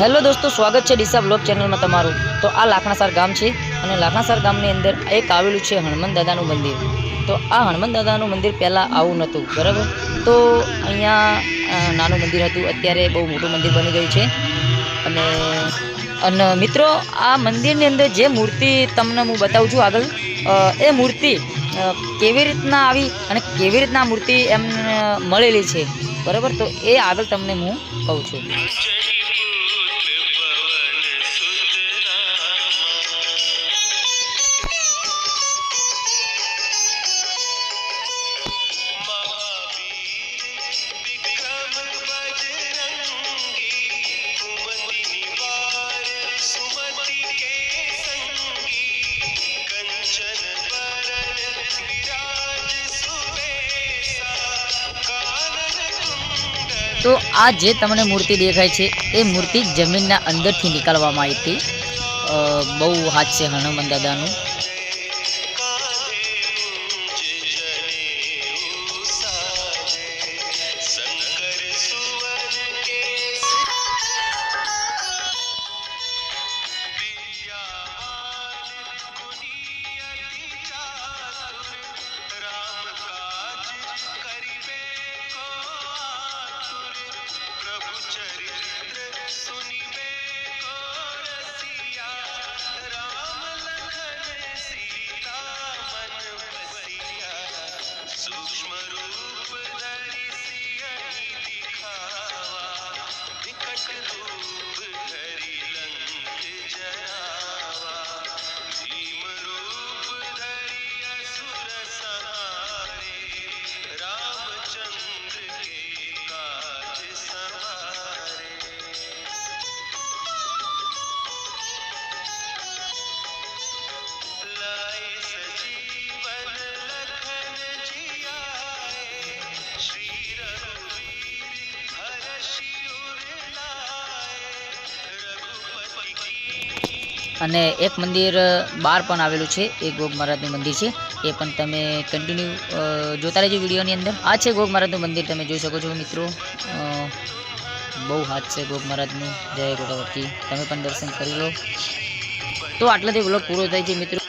Hello દોસ્તો, સ્વાગત છે ડીસા બ્લોગ ચેનલમાં તમારું. તો આ લાખણાસાર ગામ છે અને લાખણાસાર ગામની અંદર એક આવેલું છે હનુમાન દાદાનું મંદિર. તો આ હનુમાન દાદાનું મંદિર પહેલાં આવું નહોતું, બરાબર? તો અહીંયા નાનું મંદિર હતું. અત્યારે બહુ મોટું મંદિર બની ગયું છે. અને અને મિત્રો, આ મંદિરની અંદર જે મૂર્તિ તમને હું બતાવું છું આગળ એ મૂર્તિ કેવી રીતના આવી અને કેવી રીતના મૂર્તિ એમને મળેલી છે, બરાબર? તો એ આગળ તમને હું કહું છું. તો આ જે તમને મૂર્તિ દેખાય છે, એ મૂર્તિ જમીનના અંદરથી નીકાળવામાં આવી હતી. બહુ હાથ છે હનુમાન દાદાનું. અને એક મંદિર બહાર પણ આવેલું છે. એ ગોગ મહારાજનું મંદિર છે. એ પણ તમે કન્ટિન્યુ જોતા રહેજો વિડીયોની અંદર. આ છે ગોગ મહારાજનું મંદિર. તમે જોઈ શકો છો મિત્રો. બહુ હાથ છે ગોગ મહારાજનું. જય ગોગાવતી તમે પણ દર્શન કરી લો. તો આટલાથી બ્લોગ પૂરો થાય છે મિત્રો.